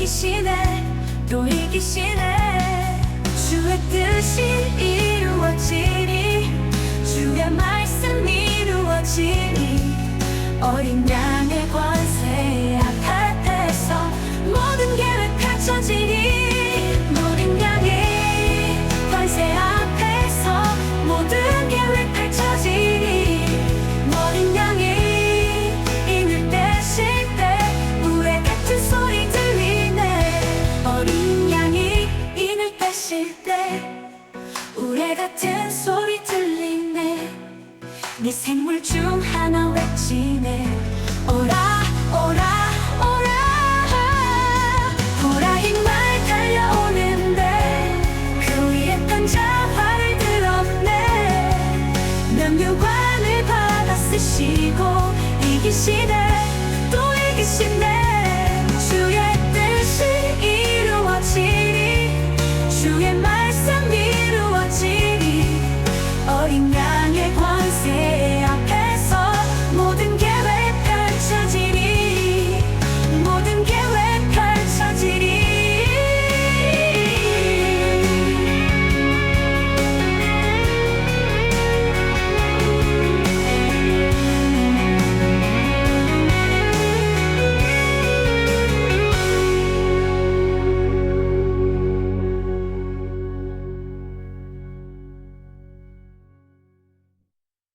이기시네 또 이기시네 주의 뜻이 이루어지니 주의 말씀 이루어지니 어린 양의 권세에 아깥에서 모든 계획 갖춰지 같은 소리 들리네. 네 생물 중 하나 외치네. 오라 오라 오라. 보라 흰말 달려오는데 그 위에 던져 활을 들었네. 명유관을 받아 쓰시고 이기시네 또 이기시네